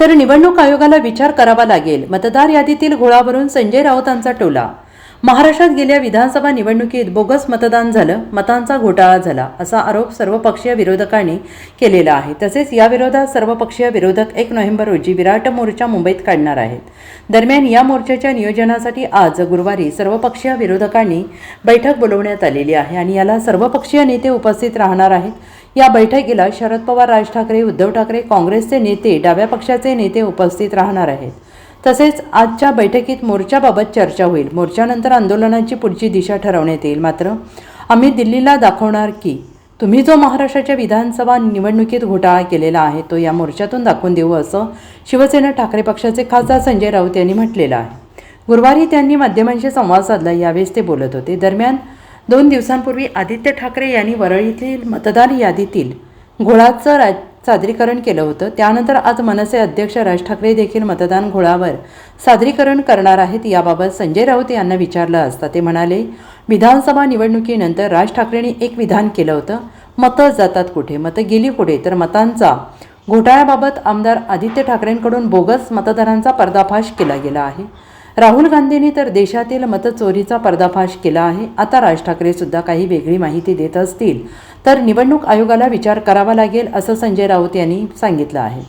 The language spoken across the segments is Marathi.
तर निवडणूक आयोगाला विचार करावा लागेल. मतदार यादीतील घोळावरून संजय राऊतांचा टोला. महाराष्ट्रात गेल्या विधानसभा निवडणुकीत बोगस मतदान झालं मतांचा घोटाळा झाला असा आरोप सर्वपक्षीय विरोधकांनी केलेला आहे. तसेच याविरोधात सर्वपक्षीय विरोधक एक नोव्हेंबर रोजी विराट मोर्चा मुंबईत काढणार आहेत. दरम्यान या मोर्चाच्या नियोजनासाठी आज गुरुवारी सर्वपक्षीय विरोधकांनी बैठक बोलवण्यात आलेली आहे आणि याला सर्वपक्षीय नेते उपस्थित राहणार आहेत या बैठकीला शरद पवार राज ठाकरे उद्धव ठाकरे काँग्रेसचे नेते डाव्या पक्षाचे नेते उपस्थित राहणार आहेत. तसेच आजच्या बैठकीत मोर्चाबाबत चर्चा होईल. मोर्चानंतर आंदोलनाची पुढची दिशा ठरवण्यात येईल. मात्र आम्ही दिल्लीला दाखवणार की तुम्ही जो महाराष्ट्राच्या विधानसभा निवडणुकीत घोटाळा केलेला आहे तो या मोर्चातून दाखवून देऊ असं शिवसेना ठाकरे पक्षाचे खासदार संजय राऊत यांनी म्हटलेलं आहे. गुरुवारी त्यांनी माध्यमांशी संवाद साधला. यावेळेस ते बोलत होते. दरम्यान दोन दिवसांपूर्वी आदित्य ठाकरे यांनी वरळीतील मतदार यादीतील घोळाचं राज सादरीकरण केलं होतं. त्यानंतर आज मनसे अध्यक्ष राज ठाकरे देखील मतदान घोळावर सादरीकरण करणार आहेत. याबाबत संजय राऊत यांना विचारलं असता ते म्हणाले विधानसभा निवडणुकीनंतर राज ठाकरेंनी एक विधान केलं होतं. मतं जातात कुठे? मतं गेली कुठे तर मतांचा घोटाळ्याबाबत आमदार आदित्य ठाकरेंकडून बोगस मतदारांचा पर्दाफाश केला गेला आहे. राहुल गांधींनी तर देशातील मतचोरीचा पर्दाफाश केला आहे. आता राज ठाकरे सुद्धा काही वेगळी माहिती देत असतील. तर निवडणूक आयोगाला विचार करावा लागेल असं संजय राऊत यांनी सांगितलं आहे.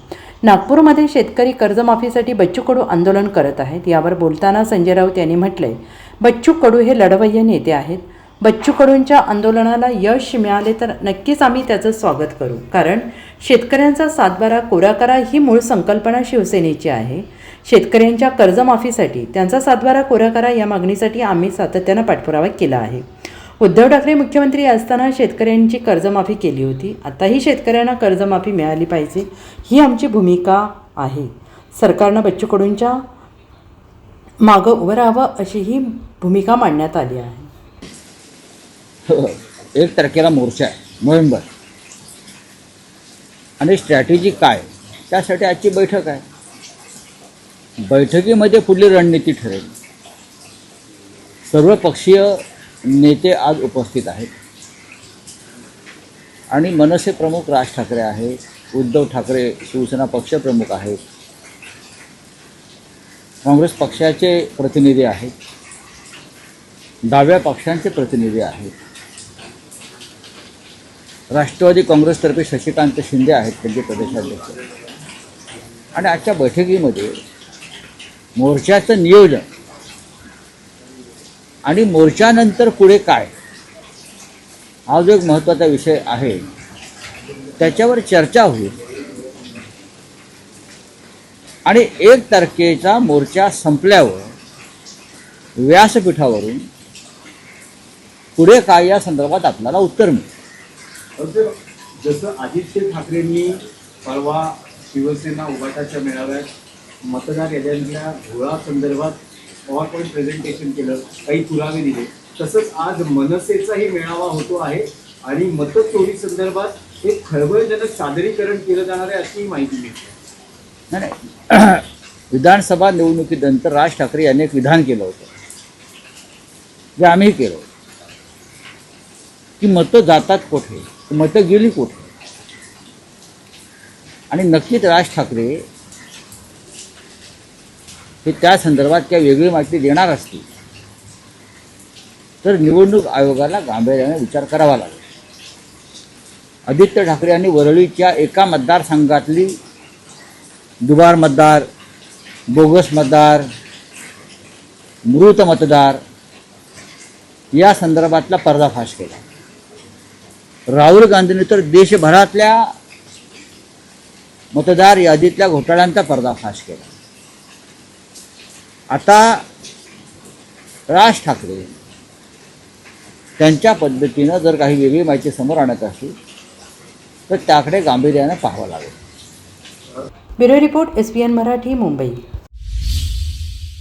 नागपूरमध्ये शेतकरी कर्जमाफीसाठी बच्चू कडू आंदोलन करत आहेत. यावर बोलताना संजय राऊत यांनी म्हटलंय बच्चू कडू हे लढवय्य नेते आहेत. बच्चू कडूंच्या आंदोलनाला यश मिळाले तर नक्कीच आम्ही त्याचं स्वागत करू. कारण शेतकऱ्यांचा सातबारा कोरा करा ही मूळ संकल्पना शिवसेनेची आहे. शेतकऱ्यांच्या कर्जमाफीसाठी त्यांचा सातबारा कोरा करा या मागणीसाठी आम्ही सातत्यानं पाठपुरावा केला आहे. उद्धव ठाकरे मुख्यमंत्री असताना शेतकऱ्यांची कर्जमाफी केली होती. आताही शेतकऱ्यांना कर्जमाफी मिळाली पाहिजे ही आमची भूमिका आहे. सरकारनं बच्चू कडूंच्या मागं उभं राहावं अशी ही भूमिका मांडण्यात आली आहे. एक तारखेला मोर्चा आहे नोव्हेंबर. आणि स्ट्रॅटेजी काय? त्यासाठी आजची बैठक आहे. बैठकीमध्ये पुढली रणनीती ठरेल. सर्व पक्षीय नेते आज उपस्थित आहेत. आणि मनसे प्रमुख राज ठाकरे आहेत उद्धव ठाकरे शिवसेना पक्षप्रमुख आहेत. काँग्रेस पक्षाचे प्रतिनिधी आहेत. डाव्या पक्षांचे प्रतिनिधी आहेत. राष्ट्रवादी काँग्रेसतर्फे शशिकांत शिंदे आहेत त्यांचे प्रदेशाध्यक्ष. आणि आजच्या बैठकीमध्ये मोर्चाचं नियोजन. आणि मोर्चानंतर पुढे काय? हा जो एक महत्त्वाचा विषय आहे त्याच्यावर चर्चा होईल. आणि एक तारखेचा मोर्चा संपल्यावर व्यासपीठावरून पुढे काय या संदर्भात आपल्याला उत्तर मिळेल. जसं आदित्य ठाकरेंनी परवा शिवसेना उभाटाच्या मेळाव्यात मतदार याद्यांच्या घोळा संदर्भात पॉवर पॉईंट प्रेझेंटेशन केलं काही पुरावे दिले. तसंच आज मनसेचाही मेळावा होतो आहे आणि मतचोरी संदर्भात एक खळबळजनक सादरीकरण केलं जाणार आहे अशी माहिती मिळते. नाही. विधानसभा निवडणुकीनंतर राज ठाकरे यांनी एक विधान केलं होतं. जे आम्ही केलं होतं. की मतं जातात कुठे? मतं गेली कुठे? आणि नक्कीच राज ठाकरे हे त्या संदर्भात काही वेगळी माहिती देणार असतील. तर निवडणूक आयोगाला गांभीर्याने विचार करावा लागेल. आदित्य ठाकरे यांनी वरळीच्या एका मतदारसंघातली दुबार मतदार बोगस मतदार मृत मतदार या संदर्भातला पर्दाफाश केला. राहुल गांधींनी तर देशभरातल्या मतदार यादीतल्या घोटाळ्यांचा पर्दाफाश केला. आता राज ठाकरे त्यांच्या पद्धतीनं जर काही वेगळी माहिती समोर आणत असेल तर त्याकडे गांभीर्यानं पाहावं लागेल. Bureau report S P N Marathi Mumbai.